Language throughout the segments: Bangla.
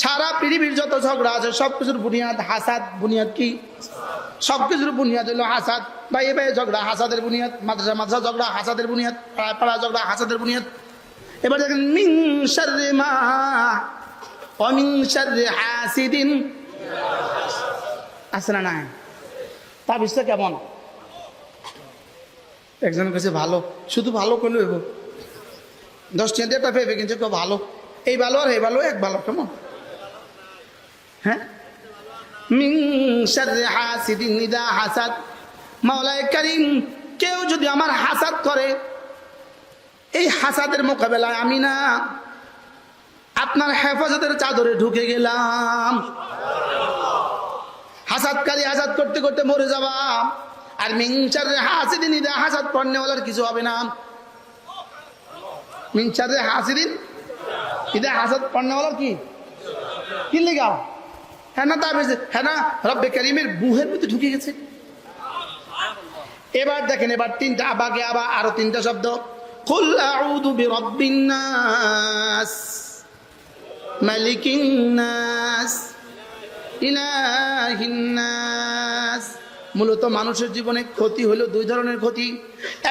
সারা পৃথিবীর যত ঝগড়া আছে সব কিছুর বুনিয়াদ হাসাদ বুনিয়াদ কি? সব কিছুর বুনিয়াদ হলো হাসাদ। ভাই, এ ভাই ঝগড়া হাসাদের বুনিয়াদ, মাদ্রাসা মাদ্রাসা ঝগড়া হাসাদের বুনিয়াদ, পাড়া পাড়া ঝগড়া হাসাদের বুনিয়াদ। এবার দেখেন মিং শাররি মা অমিং শাররি হাসিদিন। আছে না নাই? তাবিজটা কেমন? একজনের কাছে ভালো, শুধু ভালো করলে হইব। দশ টিয়া দিয়ে একটা ভেবে কিনছে কেউ ভালো। এই ভালো আর এই ভালো, এক ভালো, কেমন? হ্যাঁ? মিং শাররি হাসিদিন ইদা হাসাদ। মাওলায় কেউ যদি আমার হাসাদ করে, এই হাসাদের মোকাবেলায় আমি না, আপনার হেফাজতের চাদরে ঢুকে গেলাম। হাসাদকারী হাসাদ করতে করতে মরে যাবা। আর মিংসারে হাসিদিন ইদা হাসাদ পণ্যওয়ালার কিছু হবে না। মিংসারে হাসিদিন ইদা হাসাদ পণ্যওয়ালার কি? কি লেগা? হ্যাঁ বেশি হ্যাঁ রব্বে করিমের বুহের মধ্যে ঢুকে গেছে। এবার দেখেন, এবার তিনটা আবাগে আবার আরও তিনটা শব্দ। কুল আউযু বিরাব্বিন নাস, মালিকিন মূলত মানুষের জীবনে ক্ষতি হলো দুই ধরনের ক্ষতি।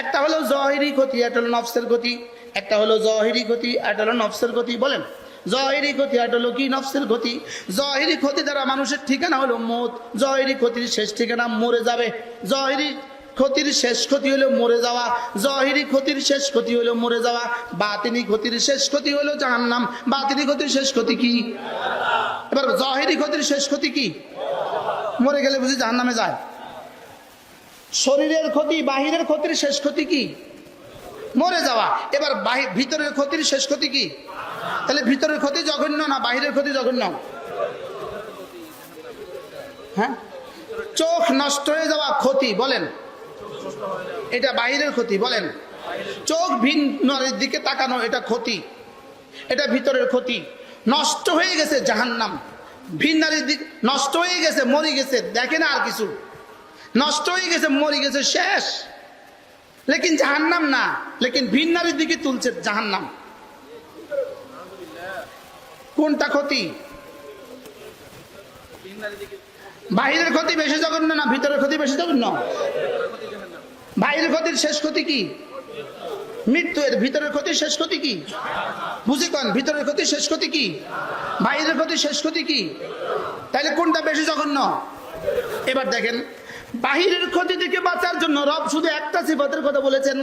একটা হলো জহিরি ক্ষতি, একটা হলো নফসের ক্ষতি। একটা হলো জহিরি ক্ষতি, একটা হলো নফসের ক্ষতি, বলেন। জহিরি ক্ষতি একটা হলো কি? নফসের ক্ষতি। জহিরি ক্ষতি দ্বারা মানুষের ঠিকানা হলো মত। জহিরি ক্ষতির শেষ ঠিকানা মরে যাবে। জহিরি ক্ষতির শেষ ক্ষতি হলো মরে যাওয়া। জহিরি ক্ষতির শেষ ক্ষতি হলো মরে যাওয়া। বাতিনি ক্ষতির শেষ ক্ষতি হলো জাহান্নাম। বাতিনি ক্ষতির শেষ ক্ষতি কি? এবার জহিরি ক্ষতির শেষ ক্ষতি কি? মরে গেলে বুঝি জাহান্নামে যায়। শরীরের ক্ষতি, বাহিরের ক্ষতির শেষ ক্ষতি কি? মরে যাওয়া। এবার ভিতরের ক্ষতির শেষ ক্ষতি কি? তাহলে ভিতরের ক্ষতি জঘন্য না বাহিরের ক্ষতি জঘন্য? হ্যাঁ? চোখ নষ্ট হয়ে যাওয়া ক্ষতি, বলেন। এটা বাহিরের ক্ষতি, বলেন। চোখ ভিন্নের দিকে তাকানো, এটা ক্ষতি। এটা ভিতরের ক্ষতি। নষ্ট হয়ে গেছে জাহান্নাম। ভিন্নারির দিক নষ্ট হয়ে গেছে, মরে গেছে, দেখে না আর কিছু। নষ্ট হয়ে গেছে, মরে গেছে, শেষ। লেকিন জাহান্নাম না, লেকিন ভিন্নারির দিকে তুলছে জাহান্নাম। কোনটা ক্ষতি? বাহিরের ক্ষতি বেশি জঘন্য না ভিতরের ক্ষতি বেশি জঘন্য? বাহিরের ক্ষতির শেষ ক্ষতি কি? মৃত্যু এর ভিতরের ক্ষতির শেষ ক্ষতি কি? বুঝে কন, ভিতরের ক্ষতির শেষ ক্ষতি কি? বাইরের ক্ষতির শেষ ক্ষতি কি? তাইলে কোনটা বেশি জঘন্য? এবার দেখেন, বাহিরের ক্ষতি থেকে বাঁচার জন্য রব শুধু একটা সিফাতের কথা বলেছেন,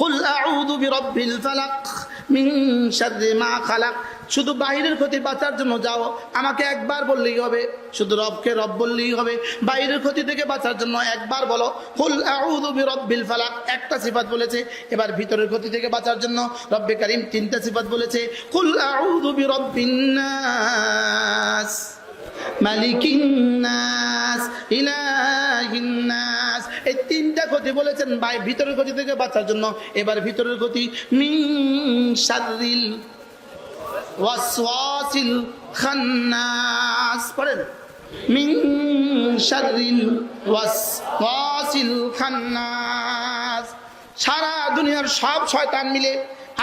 কুল আউযু বিরাব্বিল ফালাক মিন শাররি মা খালাক। শুধু বাহিরের ক্ষতি বাঁচার জন্য যাও। আমাকে একবার বললেই হবে। শুধু রবকে রব বললেই হবে। বাইরের ক্ষতি থেকে বাঁচার জন্য একবার বলো, কুল আউযু বিরাব্বিল ফালাক। একটা সিফাত বলেছে। এবার ভিতরের ক্ষতি থেকে বাঁচার জন্য রব্বে কারীম তিনটা সিফাত বলেছে। কুল আউযু বিরাব্বিন নাস। মালিকিন নাস, ইলাহিন নাস। এই তিনটা ক্ষতি বলেছেন ভাই। ভিতরের ক্ষতি থেকে বাঁচার জন্য। এবার ভিতরের ক্ষতি মিন শাররিল। ওয়াসওয়াসিল খান্নাস। পড়েন। মিন শাররিল ওয়াসওয়াসিল খান্নাস। সারা দুনিয়ার সব শয়তান মিলে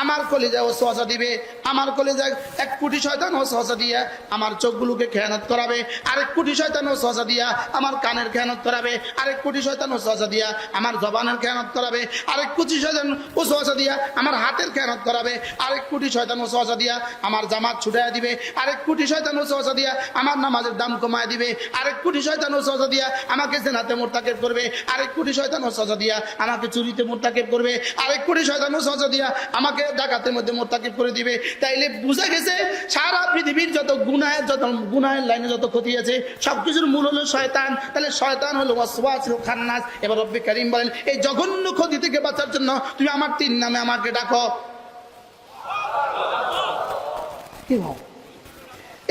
আমার কলেজা ওসওয়াসা দিবে, আমার কলেজা এক কোটি শয়তান ওসওয়াসা দিয়া আমার চোখগুলোকে খেয়ানত করাবে, আরেক কোটি শয়তান ওসওয়াসা দিয়া আমার কানের খেয়ানত করাবে, আরেক কোটি শয়তান ওসওয়াসা দিয়া আমার জবানের খেয়ানত করাবে, আরেক কোটি শয়তান ওসওয়াসা দিয়া আমার হাতের খেয়ানত করাবে, আরেক কোটি শয়তান ওসওয়াসা দিয়া আমার জামাত ছুটাইয়া দিবে, আরেক কোটি শয়তান ওসওয়াসা দিয়া আমার নামাজের দাম কমায় দিবে, আরেক কোটি শয়তান ওসওয়াসা দিয়া আমাকে জেনাতে মোরতাকেব করবে, আরেক কোটি শয়তান ওসওয়াসা দিয়া আমাকে চুরিতে মোরতাকেব করবে, আরেক কোটি শয়তান ওসওয়াসা দিয়া আমাকে ডাকাতের মধ্যে মোরতাকিব করে দিবে। তাইলে বুঝা গেছে, সারা পৃথিবীর যত গুনাহের যত গুনাহের লাইনে যত ক্ষতি আছে, সবকিছুর মূল হলো শয়তান। তাহলে শয়তান হলো ওয়াসওয়াসিল খান্নাস। এবার রব্বে করিম বলেন, এই জঘন্য ক্ষতি থেকে বাঁচার জন্য তুমি আমার তিন নামে আমাকে ডাকো?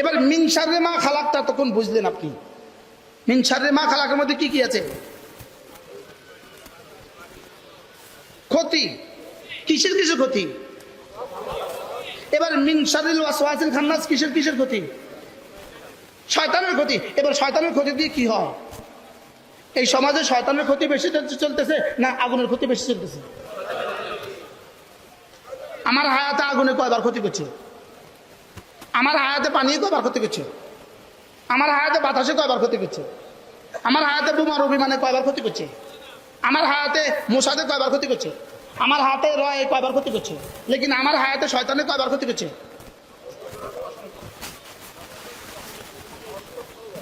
এবার মিনসারে মা খালাকটা তখন বুঝলেন আপনি। মিনসারে মা খালাকের মধ্যে কি কি আছে? ক্ষতি। কিসের কিছু ক্ষতি? এবার মিন শারিল ওয়াসওয়াসিল খান্নাস কিসের কিসের ক্ষতি? শয়তানের ক্ষতি। এবার শয়তানের ক্ষতি দিয়ে কি হয়? এই সমাজে শয়তানের ক্ষতি বেশি চলতেছে না আগুনের ক্ষতি বেশি চলতেছে? আমার হায়াতে আগুনে কয়বার ক্ষতি করছে? আমার হায়াতে পানি কয়বার ক্ষতি করছে? আমার হায়াতে বাতাসে কয়বার ক্ষতি করছে? আমার হায়াতে বোমার অভিমানে কয়বার ক্ষতি করছে? আমার হায়াতে মশাদে কয়বার ক্ষতি করছে? আমার হাতে রয় কয়বার ক্ষতি করছে? লেকিন আমার হায়াতে শয়তানে কয়বার ক্ষতি করছে?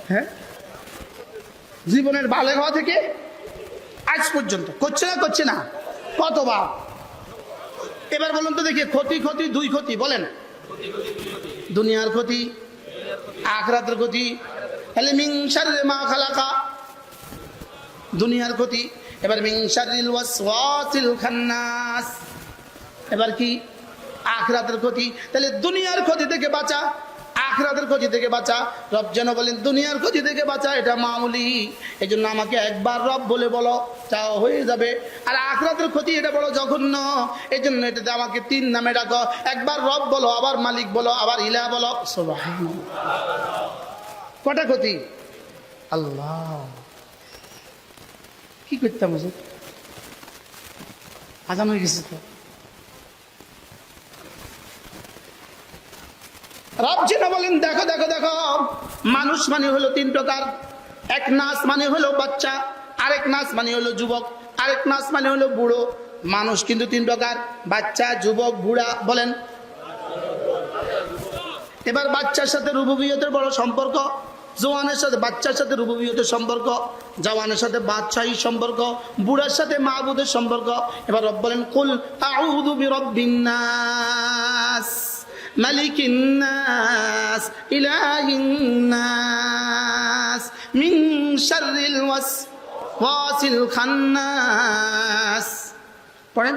হ্যাঁ? জীবনের বালে হওয়া থেকে আজ পর্যন্ত। করছে না করছে না? কতবার? এবার বলুন তো দেখি, ক্ষতি ক্ষতি, দুই ক্ষতি, বলেন। দুনিয়ার ক্ষতি, আখরাতের ক্ষতি দুনিয়ার ক্ষতি এবার মিংসারিল ওয়াসওয়াসিল খান্নাস। এবার কি? আখরাতের ক্ষতি। তাহলে দুনিয়ার ক্ষতি থেকে বাঁচা, আখরাতের ক্ষতি থেকে বাঁচা। রব যেন বলেন, দুনিয়ার ক্ষতি থেকে বাঁচা, এটা মামুলি। এই জন্য আমাকে একবার রব বলে বলো চাও হয়ে যাবে। আর আখরাতের ক্ষতি এটা বড় জঘন্য। এই জন্য এটাতে আমাকে তিন নামে ডাকো। একবার রব বলো, আবার মালিক বলো, আবার ইলা বলো। কটা ক্ষতি? আল্লাহ। কি করতাম হুজুর আজান হয়ে গেছে তো। বলেন, দেখো দেখো দেখো। মানুষ মানে হলো তিন প্রকার। এক নাচ মানে হলো বাচ্চা, আরেক নাচ মানে হলো যুবক, আরেক নাচ মানে হলো বুড়ো। মানুষ কিন্তু তিন প্রকার, বাচ্চা, যুবক, বুড়া, বলেন। এবার বাচ্চার সাথে রুবুবিয়তের বড় সম্পর্ক। জোয়ানের সাথে, বাচ্চার সাথে রুবুবিয়তের সম্পর্ক, জওয়ানের সাথে বাদশাহী সম্পর্ক, বুড়ার সাথে মাহবুদের সম্পর্ক। এবার রব বলেন, কুল আউযু বিরাব্বিন নাস, মালিকিন নাস, ইলাহিন নাস, মিন শাররিল ওয়াসওয়াসিল খান্নাস। পড়েন?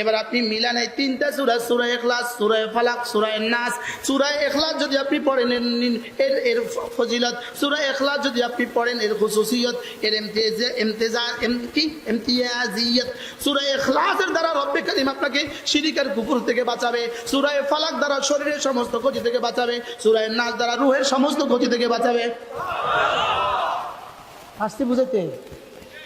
এবার আপনি মিলান এই তিনটা সূরা সূরা এখলাস সূরা ফালাক, সূরা নাস। সূরা ইখলাস যদি আপনি পড়েন, এর এর ফজিলত। সূরা ইখলাস যদি আপনি পড়েন, এর খুসুসিয়ত, এর ইমতিজা ইমতিজাজ এম কি? ইমতিয়াজিয়ত। সূরা ইখলাসের দ্বারা রব্বে কারীম আপনাকে শিরিকের কুকুর থেকে বাঁচাবে। সূরা ফালাক দ্বারা শরীরের সমস্ত ক্ষতি থেকে বাঁচাবে। সূরা নাস দ্বারা রুহের সমস্ত ক্ষতি থেকে বাঁচাবে। আসতে বুঝাতে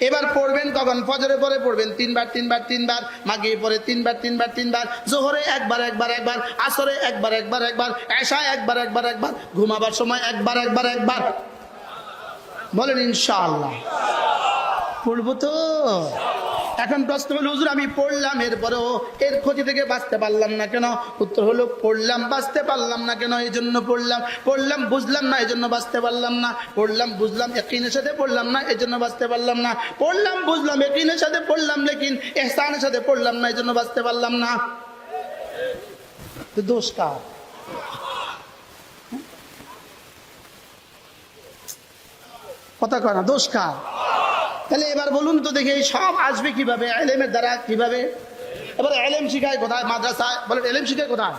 এবার পড়বেন কখন? ফজরে পরে পড়বেন। তিনবার তিনবার তিনবার মাগিয়ে পরে তিনবার তিনবার তিনবার, জোহরে একবার একবার একবার, আসরে একবার একবার একবার, এশায় একবার একবার একবার, ঘুমাবার সময় একবার একবার একবার। বলেন ইনশাআল্লাহ। পড়ব তো? এখন প্রশ্ন হলো হুজুর, আমি পড়লাম, এরপরেও এর ক্ষতি থেকে বাঁচতে পারলাম না কেন? উত্তর হলো, পড়লাম, বাঁচতে পারলাম না কেন? এই জন্য পড়লাম। পড়লাম, বুঝলাম না এই জন্য বাঁচতে পারলাম না। পড়লাম, বুঝলাম একিনের সাথে পড়লাম না এই জন্য বাঁচতে পারলাম না। পড়লাম, বুঝলাম একিনের সাথে পড়লাম, লেকিন এহসানের সাথে পড়লাম না এই জন্য বাঁচতে পারলাম না। দোষ কার? কথা কয় না, দোষ কার? তাহলে এবার বলুন তো দেখি সব আসবে কীভাবে? এলেমের দ্বারা কীভাবে? এবার এলেম শিখায় কোথায়? মাদ্রাসায়। বলেন, এলেম শিখায় কোথায়?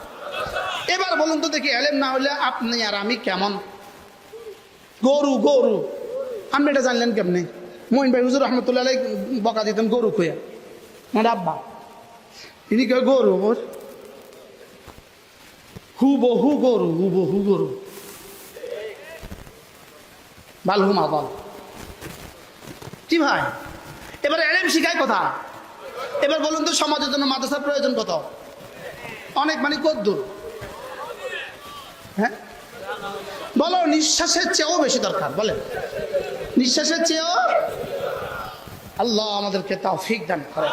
এবার বলুন তো দেখি এলেম না হলে আপনি আর আমি কেমন? গরু গরু। আপনি এটা জানলেন কেমনে? মোহিন ভাই হুজুর রহমতুল্লাহ বকা দিতেন গরু খুঁয়া। আমার আব্বা। তিনি কে গরু? ওর। হু বহু গরু হু বহু গরু। বাল হুমা বল। কি ভাই? এবার এলেম শিখায় কথা। এবার বলুন তো, সমাজের জন্য মাদ্রাসার প্রয়োজন কত? অনেক মানে কদ্দূর। হ্যাঁ? বলো, নিঃশ্বাসের চেয়েও বেশি দরকার, বলেন। নিঃশ্বাসের চেয়েও আল্লাহ আমাদেরকে তৌফিক দান করে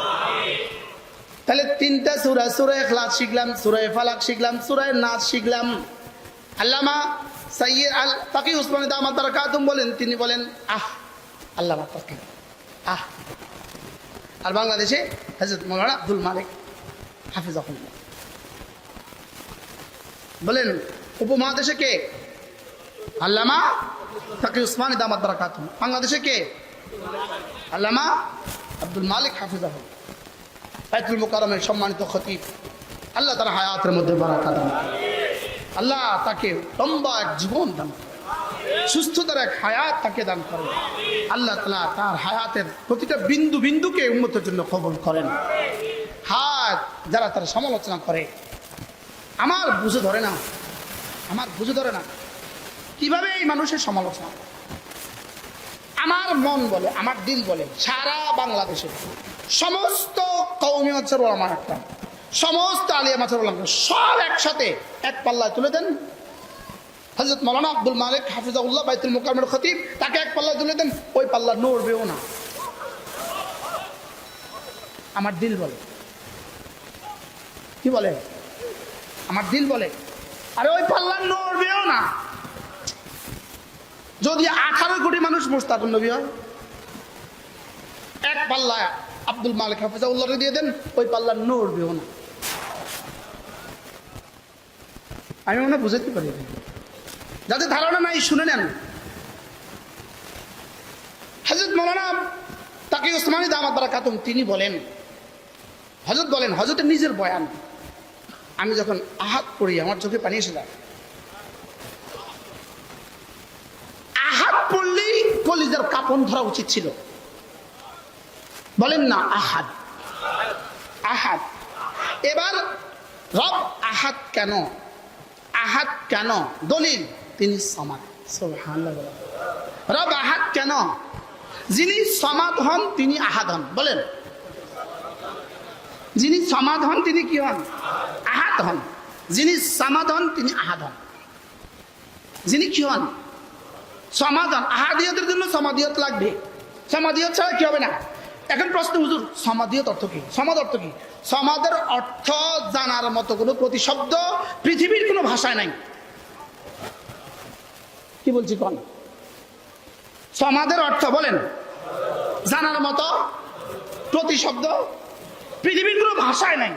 তাহলে তিনটা সুরা সুরা এখলাস শিখলাম সুরায় ফালাক শিখলাম সুরায় নাচ শিখলাম। আল্লামা সাইয়দ আল তাকি উসমান দামাত বলেন, তিনি বলেন, আহ আল্লামা তাকি আহ। আর বাংলাদেশে হজরত মৌলানা আব্দুল মালিক হাফিজ বলেন, উপমহাদেশে কে? আল্লামা তাকি উসমান দামাত বারাকাতুম বাংলাদেশে কে? আল্লামা আব্দুল মালিক হাফিজ বাইতুল মোকারমের সম্মানিত খতিব। আল্লাহ তার হায়াতের মধ্যে বারাকা দান আল্লাহ তাকে লম্বা এক জীবন দান। সুস্থতার এক হায়াত তাকে দান করেন। আল্লাহ তালা তার হায়াতের প্রতিটা বিন্দু বিন্দুকে উন্নতের জন্য কবল করেন। হাত যারা তার সমালোচনা করে, আমার বুঝে ধরে না, আমার বুঝে ধরে না, কীভাবে এই মানুষের সমালোচনা? আমার মন বলে, আমার দিল বলে, সারা বাংলাদেশে সমস্ত কৌমি মাছের আমার একটা সমস্ত আলিয়া মাছের ওলামা সব একসাথে এক পাল্লায় তুলে দেন। হজরত মৌলানা আব্দুল মালিক হাফিজাউল্লাহ বাইতুল মোকামের খতিব, তাকে এক পাল্লা তুলে দেন, ওই পাল্লা নড়বেও না। আমার দিল বলে। কি বলে? আমার দিল বলে। আরে ওই পাল্লা নড়বেও না। যদি আঠারো কোটি মানুষ মোস্তাকুন নবী হয়, এক পাল্লা আব্দুল মালিক হাফিজাউল্লাহকে দিয়ে দেন, ওই পাল্লা নড়বেও না। আমি মনে বুঝাতে পারি। যাদের ধারণা নাই, শুনে নেন। হজরত মৌলানা তাকে ওসমানী দামাত দ্বারা কাতুম তিনি বলেন হজরত বলেন হজরতের নিজের বয়ান। আমি যখন আহাত পড়ি, আমার চোখে পানি এসে যায়। আহাত পড়লেই কলিজার কাপন ধরা উচিত ছিল। বলেন না আহাদ আহাদ এবার রব আহাত কেন? আহাত কেন? দলিল। তিনি সমাদ। রব আহাদ কেন? যিনি সমাদ হন, তিনি আহাদ হন। বলেন। যিনি সমাদ হন, তিনি কি হন? আহাত হন। যিনি সমাদ হন, তিনি আহাদ হন। যিনি কি হন? সমাধান আহাদিয়তের জন্য সমাধিয়ত লাগবে। সমাধিয়ত ছাড়া কি হবে না? এখন প্রশ্ন, হুজুর সমাধিয়ত অর্থ কি? সমাদ অর্থ কি? সমাদের অর্থ জানার মতো কোনো প্রতিশব্দ পৃথিবীর কোনো ভাষায় নাই। কি বলছি কন? সমাদের অর্থ বলেন। জানার মতো প্রতিশব্দ পৃথিবীর কোনো ভাষায় নাই।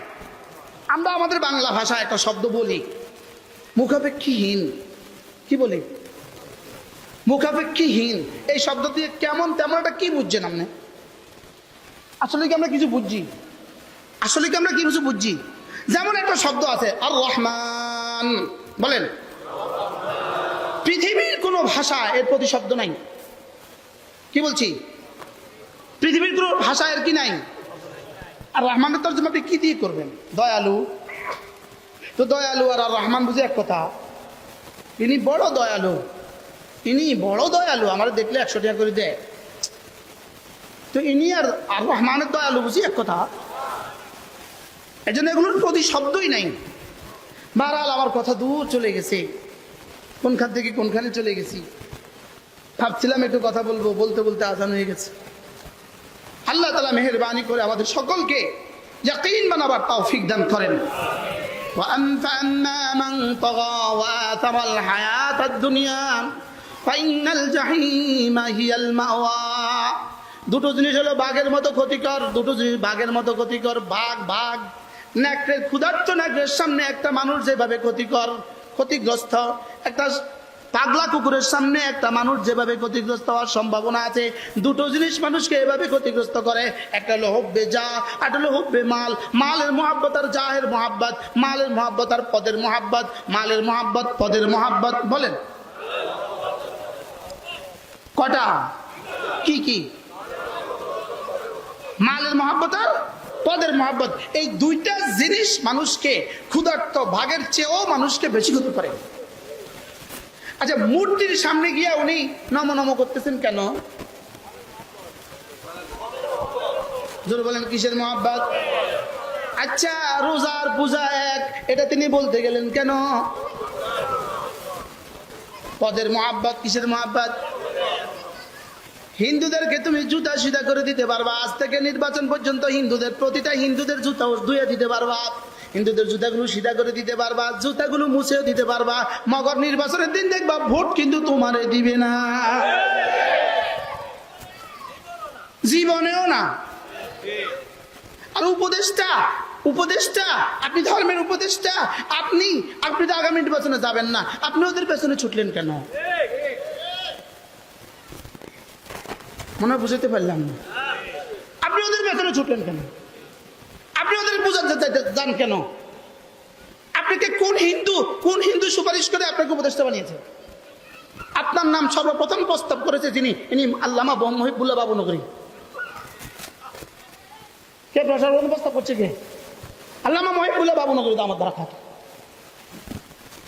আমরা আমাদের বাংলা ভাষায় একটা শব্দ বলি। মুখাপেক্ষীহীন। কি বলি? মুখাপেক্ষীহীন। এই শব্দ দিয়ে কেমন তেমন একটা কি বুঝছেন আপনি? আসলে কি আমরা কিছু বুঝছি? আসলে কি আমরা কি কিছু বুঝছি? যেমন একটা শব্দ আছে আর রহমান বলেন। পৃথিবীর কোনো ভাষা এর প্রতি শব্দ নাই। কি বলছি? পৃথিবীর কোনো ভাষা এর কি নাই? আর রহমানের তর্জমা আপনি কি দিয়ে করবেন? দয়ালু। তো দয়ালু আর আর রহমান বুঝে এক কথা। তিনি বড় দয়ালু। ইনি বড় দয়ালু। আমার দেখলে একশো টাকা করে দেয়। তো ইনি আর আর রহমানের দয়ালু বুঝি এক কথা। এই জন্য এগুলোর প্রতি শব্দই নাই। বারাল আমার কথা দূর চলে গেছে। কোনখান থেকে কোনখানে চলে গেছি ভাবছিলাম একটু কথা বলবো বলতে বলতে আজান হয়ে গেছে আল্লাহ তালা মেহরবানি করে আমাদের সকলকে ইয়াকিন বানাবার তৌফিক দান করেন وأما من طغى وآثر الحياة الدنيا فإن الجحيم هي المأوى দুটো জিনিস হলো বাঘের মতো ক্ষতিকর দুটো জিনিস বাঘের মতো ক্ষতিকর বাঘ বাঘ ন্যাকড়ের ক্ষুধার্ত ন্যাকড়ের সামনে একটা মানুষ যেভাবে ক্ষতিকর ক্ষতিগ্রস্ত। একটা পাগলা কুকুরের সামনে একটা মানুষ যেভাবে ক্ষতিগ্রস্ত হওয়ার সম্ভাবনা আছে, দুটো জিনিস মানুষকে এভাবে ক্ষতিগ্রস্ত করে। একটা হলো হব্বে যা একটা হলো হব্বে মাল। মালের মহাব্বত আর জাহের মহাব্বত। মালের মহাব্বত আর পদের মহাব্বত। মালের মহাব্বত, পদের মহাব্বত। বলেন। কটা? কি কি? মালের মহাব্বত আর পদের মহাব্বত, এই দুইটা জিনিস মানুষকে ক্ষুধার্ত ভাগের চেয়েও মানুষকে বেশি ক্ষতি করে। আচ্ছা মূর্তির সামনে গিয়া উনি নম নম করতেছেন কেন? জোর বলেন, কিসের মহাব্বত? আচ্ছা রোজার পূজা এক, এটা তিনি বলতে গেলেন কেন? পদের মহাব্বত, কিসের মহাব্বত? হিন্দুদেরকে তুমি জুতা সিধা করে দিতে পারবা। আজ থেকে নির্বাচন পর্যন্ত হিন্দুদের প্রতিটা হিন্দুদের জুতা ধুয়ে দিতে পারবা। হিন্দুদের জুতাগুলো সিধা করে দিতে পারবা, জুতাগুলো মুছেও দিতে পারবা। মগর নির্বাচনের দিন দেখবা, ভোট কিন্তু তোমারে দিবে না। জীবনেও না। আর উপদেশটা উপদেশটা আপনি ধর্মের উপদেশটা আপনি আপনি তো আগামী নির্বাচনে যাবেন না। আপনি ওদের পেছনে ছুটলেন কেন? মনে হয় বুঝতে পারলাম না। আপনি ওদের পেছনে ছুটলেন কেন? আপনি ওদের বুঝাতে যান কেন? আপনাকে কোন হিন্দু কোন হিন্দু সুপারিশ করে আপনাকে উপদেষ্টা বানিয়েছে? আপনার নাম সর্বপ্রথম প্রস্তাব করেছে যিনি, ইনি আল্লামা মহিবুল্লাহ বাবু নগরী। কে সর্বপ্রথম প্রস্তাব করছে কে? আল্লামা মহিবুল্লাহ বাবু নগরী আমার দ্বারা খাত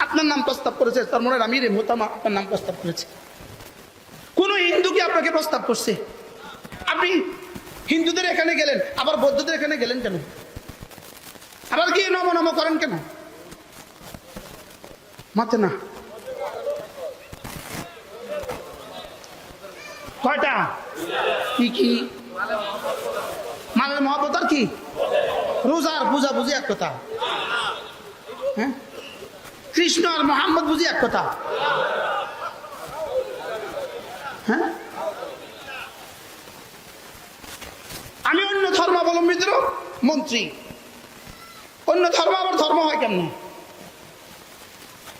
আপনার নাম প্রস্তাব করেছে, তার মনে আমির মোতামা আপনার নাম প্রস্তাব করেছে। আপনাকে প্রস্তাব করছে। আপনি হিন্দুদের এখানে গেলেন, আবার বৌদ্ধদের এখানে গেলেন কেন? আবার গিয়ে নম নম করেন কেন? মাতে না। কয়টা? কি কি? মালের মহব্বত আর কি? রোজার পূজা বুঝি এক কথা। হ্যাঁ? কৃষ্ণ আর মোহাম্মদ বুঝি এক কথা। হ্যাঁ? আমি অন্য ধর্মাবলম্বীদের মন্ত্রী। অন্য ধর্ম আবার ধর্ম হয় কেমন?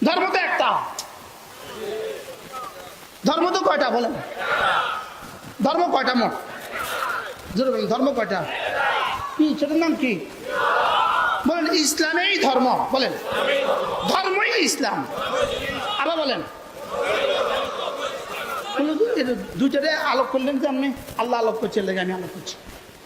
ধর্ম তো একটা। ধর্ম তো কয়টা বলেন? ধর্ম কয়টা মোট? ধর্ম কয়টা? কি, সেটার নাম কি? বলেন, ইসলামেই ধর্ম, বলেন। ধর্মই ইসলাম। আবার বলেন। দুইটারে আলোক করলেন যে আমি আল্লাহ আলোক করছে লেগে আমি আলোক করছি।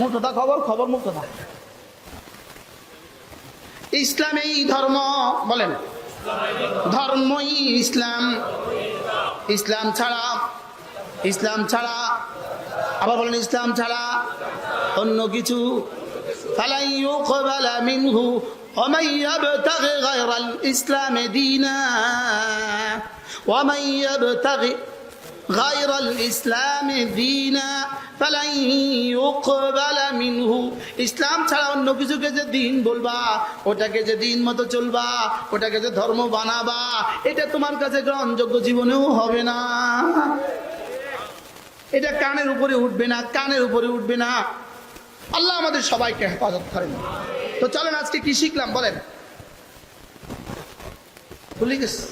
মুক্তদা খবর খবর মুক্তদা ইসলামেই ধর্ম বলেন ধর্মই ইসলাম ইসলাম ছাড়া ইসলাম ছাড়া আবার বলেন ইসলাম ছাড়া অন্য কিছু ফালাই ইউকবালা মিনহু ومن يبتغ غير الإسلام دينا ومن يبتغ غير الإسلام دينا فلن يقبل منه ইসলাম ছাড়া অন্য কিছুকে যে দিন বলবা ওটাকে যে দিন মতো চলবা ওটাকে যে ধর্ম বানাবা এটা তোমার কাছে গ্রহণযোগ্য জীবনেও হবে না এটা কানের উপরে উঠবে না কানের উপরে উঠবে না আল্লাহ আমাদের সবাইকে হেফাজত করেন তো চলেন আজকে কি শিখলাম বলেন ভুলে গেছি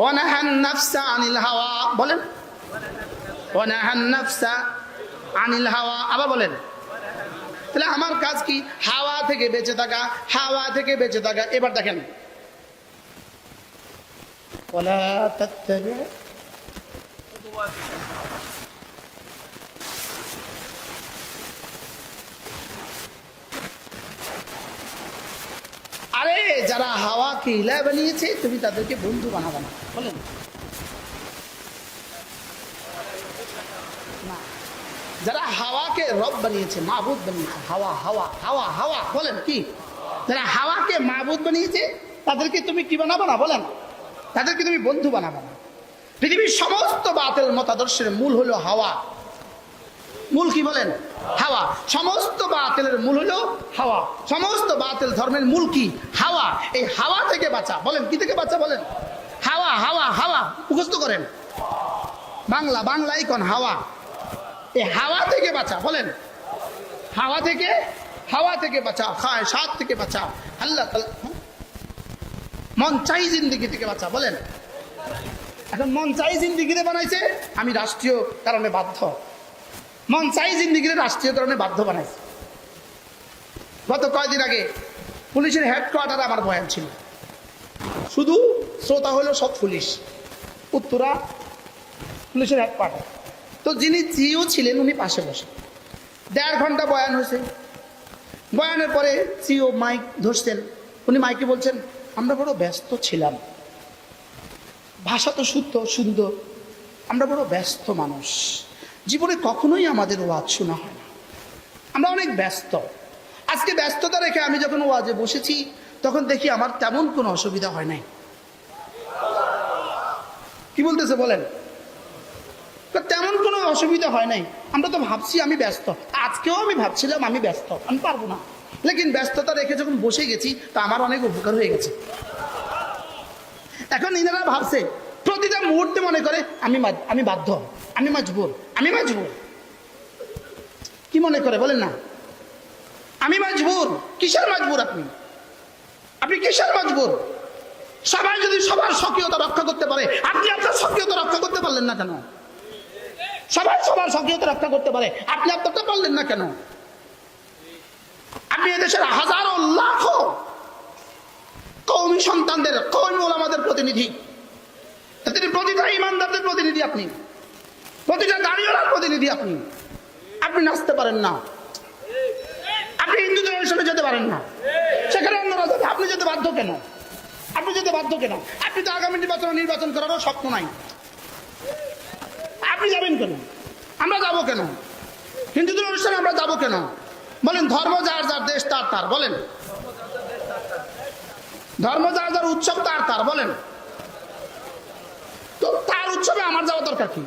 ওয়ানাহান নাফসা আনিল হাওয়া বলেন। ওয়ানাহান নাফসা আনিল হাওয়া আবার বলেন। তাহলে আমার কাজ কি? হাওয়া থেকে বেঁচে থাকা, হাওয়া থেকে বেঁচে থাকা। এবার দেখেন। ওলা আরে, যারা হাওয়াকে ইলা বানিয়েছে, তুমি তাদেরকে বন্ধু বানাবে না। বলেন। যারা হাওয়াকে রব বানিয়েছে, মাবুদ বানিয়েছে, হাওয়া হাওয়া হাওয়া হাওয়া, বলেন কি? যারা হাওয়াকে মাবুদ বানিয়েছে, তাদেরকে তুমি কি বানাবো না? বলেন। তাদেরকে তুমি বন্ধু বানাবো না। পৃথিবীর সমস্ত বাতেল মতাদর্শের মূল হলো হাওয়া। মূল কি বলেন? হাওয়া। সমস্ত বাতিলের মূল হলো হাওয়া। সমস্ত বাতিল ধর্মের মূল কি? হাওয়া। এই হাওয়া থেকে বাঁচা। বলেন, কি থেকে বাঁচা বলেন? হাওয়া হাওয়া হাওয়া। মুখস্থ করেন। বাংলা বাংলাই কোন হাওয়া। এই হাওয়া থেকে বাঁচা, বলেন। হাওয়া থেকে হাওয়া থেকে বাঁচা খায় সাত থেকে বাঁচা। আল্লাহ? মন চাই জিন্দিগি থেকে বাঁচা, বলেন। এখন মন চাই জিন্দিগিতে বানাইছে, আমি রাষ্ট্রীয় কারণে বাধ্য। মন চাই জিন্দিগিতে রাষ্ট্রীয় কারণে বাধ্য বানাইছে। গত কয়দিন আগে পুলিশের হেডকোয়ার্টার আমার বয়ান ছিল। শুধু শ্রোতা হলো সব পুলিশ উত্তরা পুলিশের হেডকোয়ার্টার তো যিনি জিও ছিলেন, উনি পাশে বসে দেড় ঘণ্টা বয়ান হয়েছে বয়ানের পরে সিও মাইক ধরছেন উনি মাইকে বলছেন, আমরা বড় ব্যস্ত ছিলাম। ভাষা তো শুদ্ধ সুন্দর আমরা বড় ব্যস্ত মানুষ। জীবনে কখনোই আমাদের ওয়াজ শোনা হয় না। আমরা অনেক ব্যস্ত। আজকে ব্যস্ততা রেখে আমি যখন ওয়াজে বসেছি, তখন দেখি আমার তেমন কোনো অসুবিধা হয় নাই। কি বলতেছে বলেন? তেমন কোনো অসুবিধা হয় নাই। আমরা তো ভাবছি আমি ব্যস্ত। আজকেও আমি ভাবছিলাম আমি ব্যস্ত, আমি পারব না। লেকিন ব্যস্ততা রেখে যখন বসে গেছি, তা আমার অনেক উপকার হয়ে গেছে। এখন ইনারা ভাবছে, প্রতিটা মুহূর্তে মনে করে, আমি আমি বাধ্য, আমি মজবুর। আমি মজবুর। কি মনে করে, বলেন না? আমি মজবুর। কিসের মজবুর আপনি? আপনি কিসের মজবুর? সবাই যদি সবার স্বকীয়তা রক্ষা করতে পারে, আপনি আপনার স্বকীয়তা রক্ষা করতে পারলেন না কেন? সবাই সবার সক্রিয়তা রক্ষা করতে পারে, আপনি আপনারটা পারলেন না কেন? আপনি এদেশের হাজারো লাখো কৌমি সন্তানদের, কৌমি ওলামাদের প্রতিনিধি। তিনি প্রতিটা ইমানদারদের প্রতিনিধি আপনি। প্রতিটা দাঁড়িয়েলার প্রতিনিধি আপনি। আপনি নাচতে পারেন না। আপনি হিন্দুদের অনুষ্ঠানে যেতে পারেন না। সেখানে অন্যরা যাবে। আপনি যেতে বাধ্য কেন? আপনি যেতে বাধ্য কেন? আপনি তো আগামী নির্বাচনে নির্বাচন করারও স্বপ্ন নাই। আপনি যাবেন কেন? আমরা যাব কেন? হিন্দুদের অনুষ্ঠানে আমরা যাব কেন? বলেন, ধর্ম যার যার দেশ, তার তার। বলেন। ধর্ম যার যার উৎসব, তার তার। বলেন। তো তার উৎসবে আমার যাওয়া দরকার কি?